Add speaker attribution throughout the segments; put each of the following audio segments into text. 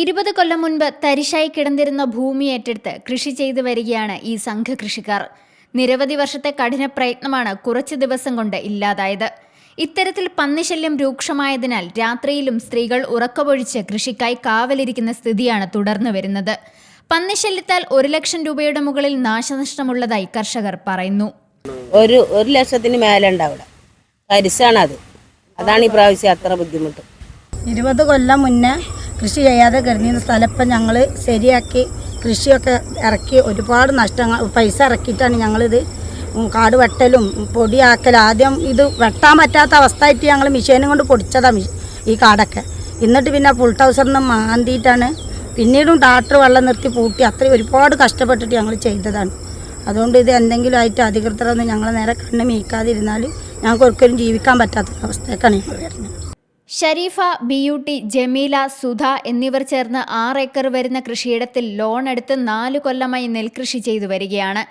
Speaker 1: ഇരുപത് കൊല്ലം മുൻപ് തരിശായി കിടന്നിരുന്ന ഭൂമി ഏറ്റെടുത്ത് കൃഷി ചെയ്തു വരികയാണ് ഈ സംഘകൃഷിക്കാർ. നിരവധി വർഷത്തെ കഠിന പ്രയത്നമാണ് കുറച്ച് ദിവസം കൊണ്ട് ഇല്ലാതായത്. ഇത്തരത്തിൽ പന്നിശല്യം രൂക്ഷമായതിനാൽ രാത്രിയിലും സ്ത്രീകൾ ഉറക്കമൊഴിച്ച് കൃഷിക്കായി കാവലിരിക്കുന്ന സ്ഥിതിയാണ് തുടർന്നു വരുന്നത്. പന്നിശല്യത്താൽ ഒരു ലക്ഷം രൂപയുടെ മുകളിൽ നാശനഷ്ടമുള്ളതായി കർഷകർ പറയുന്നു.
Speaker 2: ഒരു ഒരു ലക്ഷത്തിന് മേലെ ഉണ്ട് അവിടെ. അതാണ് ഈ പ്രാവശ്യം അത്ര ബുദ്ധിമുട്ട്.
Speaker 3: ഇരുപത് കൊല്ലം മുന്നേ കൃഷി ചെയ്യാതെ കിടന്നിരുന്ന സ്ഥലം ഇപ്പം ഞങ്ങൾ ശരിയാക്കി കൃഷിയൊക്കെ ഇറക്കി ഒരുപാട് നഷ്ടങ്ങൾ പൈസ ഇറക്കിയിട്ടാണ് ഞങ്ങളിത് കാട് വെട്ടലും പൊടിയാക്കലും. ആദ്യം ഇത് വെട്ടാൻ പറ്റാത്ത അവസ്ഥയായിട്ട് ഞങ്ങൾ മിഷീനും കൊണ്ട് പൊടിച്ചതാണ് ഈ കാടൊക്കെ. എന്നിട്ട് പിന്നെ ഫുൾ ടൗസറിന് മാന്തിയിട്ടാണ് പിന്നീടും ടാക്ടർ വെള്ളം നിർത്തി പൂട്ടി. അത്രയും ഒരുപാട് കഷ്ടപ്പെട്ടിട്ട് ഞങ്ങൾ ചെയ്തതാണ്. അതുകൊണ്ട് ഇത് എന്തെങ്കിലും ആയിട്ട് അധികൃതരൊന്നും ഞങ്ങളെ നേരെ കണ്ണ് മീക്കാതിരുന്നാൽ ഞങ്ങൾക്ക് ഒരിക്കലും ജീവിക്കാൻ പറ്റാത്ത അവസ്ഥയൊക്കെയാണ് ഞങ്ങൾ വരുന്നത്.
Speaker 1: ഷരീഫ ബിയൂട്ടി ജമീല സുധ എന്നിവർ ചേർന്ന് ആറ് ഏക്കർ വരുന്ന കൃഷിയിടത്തിൽ ലോൺ എടുത്ത് നാല് കൊല്ലമായി നെൽകൃഷി ചെയ്തു വരികയാണ്.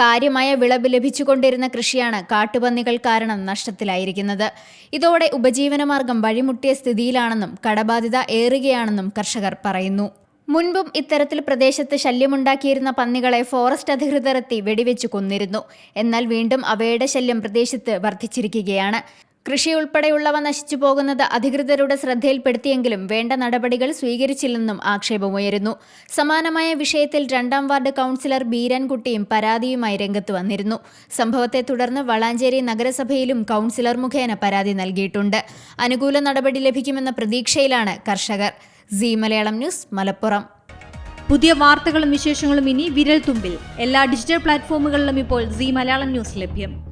Speaker 1: കാര്യമായ വിളവ് ലഭിച്ചുകൊണ്ടിരുന്ന കൃഷിയാണ് കാട്ടുപന്നികൾ കാരണം നഷ്ടത്തിലായിരിക്കുന്നത്. ഇതോടെ ഉപജീവനമാർഗം വഴിമുട്ടിയ സ്ഥിതിയിലാണെന്നും കടബാധ്യത ഏറുകയാണെന്നും കർഷകർ പറയുന്നു. മുൻപും ഇത്തരത്തിൽ പ്രദേശത്ത് ശല്യമുണ്ടാക്കിയിരുന്ന പന്നികളെ ഫോറസ്റ്റ് അധികൃതർ എത്തി വെടിവെച്ചു കൊന്നിരുന്നു. എന്നാൽ വീണ്ടും അവയുടെ ശല്യം പ്രദേശത്ത് വർദ്ധിച്ചിരിക്കുകയാണ്. കൃഷി ഉൾപ്പെടെയുള്ളവ നശിച്ചു പോകുന്നത് അധികൃതരുടെ ശ്രദ്ധയിൽപ്പെടുത്തിയെങ്കിലും വേണ്ട നടപടികൾ സ്വീകരിച്ചില്ലെന്നും ആക്ഷേപമുയരുന്നു. സമാനമായ വിഷയത്തിൽ രണ്ടാം വാർഡ് കൗൺസിലർ ബീരൻകുട്ടിയും പരാതിയുമായി രംഗത്ത് വന്നിരുന്നു. സംഭവത്തെ തുടർന്ന് വളാഞ്ചേരി നഗരസഭയിലും കൗൺസിലർ മുഖേന പരാതി നൽകിയിട്ടുണ്ട്. അനുകൂല നടപടി ലഭിക്കുമെന്ന പ്രതീക്ഷയിലാണ് കർഷകർ. C Malayalam news Malappuram.
Speaker 4: പുതിയ വാർത്തകളും വിശേഷങ്ങളും ഇനി വിരൽ തുമ്പിൽ എല്ലാ ഡിജിറ്റൽ പ്ലാറ്റ്ഫോമുകളിലും ഇപ്പോൾ സി മലയാളം ന്യൂസ് ലഭ്യം.